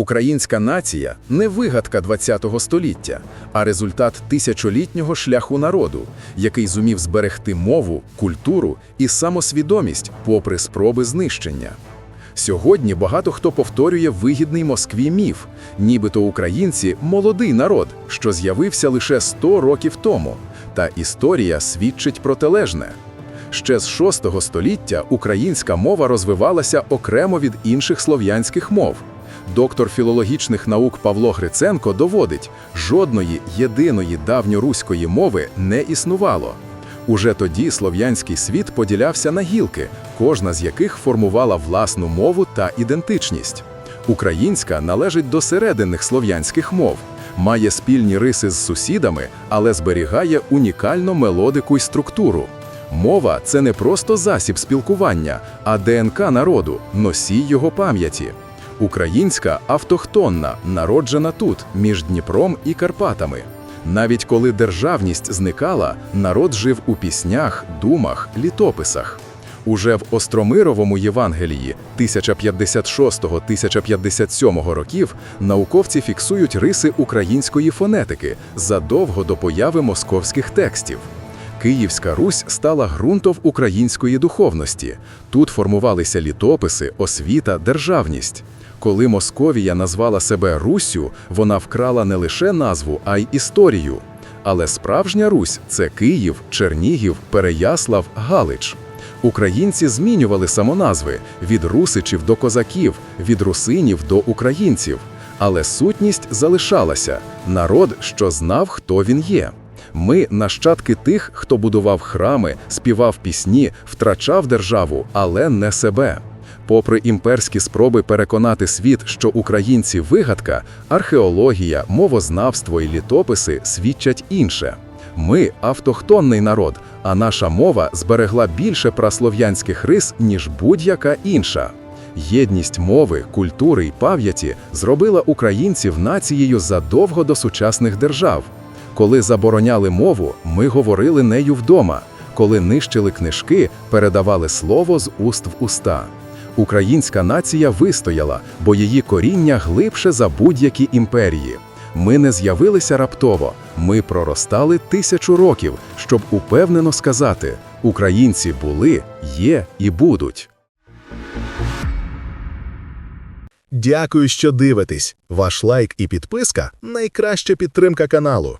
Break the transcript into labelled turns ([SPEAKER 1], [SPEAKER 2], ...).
[SPEAKER 1] Українська нація не вигадка ХХ століття, а результат тисячолітнього шляху народу, який зумів зберегти мову, культуру і самосвідомість попри спроби знищення. Сьогодні багато хто повторює вигідний Москві міф, нібито українці молодий народ, що з'явився лише 100 років тому, та історія свідчить протилежне. Ще з VI століття українська мова розвивалася окремо від інших слов'янських мов. Доктор філологічних наук Павло Гриценко доводить, жодної єдиної давньоруської мови не існувало. Уже тоді слов'янський світ поділявся на гілки, кожна з яких формувала власну мову та ідентичність. Українська належить до серединних слов'янських мов, має спільні риси з сусідами, але зберігає унікальну мелодику й структуру. Мова це не просто засіб спілкування, а ДНК народу, носій його пам'яті. Українська автохтонна, народжена тут, між Дніпром і Карпатами. Навіть коли державність зникала, народ жив у піснях, думах, літописах. Уже в Остромировому Євангелії 1056-1057 років науковці фіксують риси української фонетики задовго до появи московських текстів. Київська Русь стала ґрунтом української духовності. Тут формувалися літописи, освіта, державність. Коли Московія назвала себе Руссю, вона вкрала не лише назву, а й історію. Але справжня Русь це Київ, Чернігів, Переяслав, Галич. Українці змінювали самоназви від русичів до козаків, від русинів до українців. Але сутність залишалася народ, що знав, хто він є. Ми нащадки тих, хто будував храми, співав пісні, втрачав державу, але не себе. Попри імперські спроби переконати світ, що українці вигадка, археологія, мовознавство і літописи свідчать інше. Ми автохтонний народ, а наша мова зберегла більше праслов'янських рис, ніж будь-яка інша. Єдність мови, культури й пам'яті зробила українців нацією задовго до сучасних держав. Коли забороняли мову, ми говорили нею вдома. Коли нищили книжки, передавали слово з уст в уста. Українська нація вистояла, бо її коріння глибше за будь-які імперії. Ми не з'явилися раптово, ми проростали тисячу років, щоб упевнено сказати: українці були, є і будуть.
[SPEAKER 2] Дякую, що дивитесь. Ваш лайк і підписка найкраща підтримка каналу.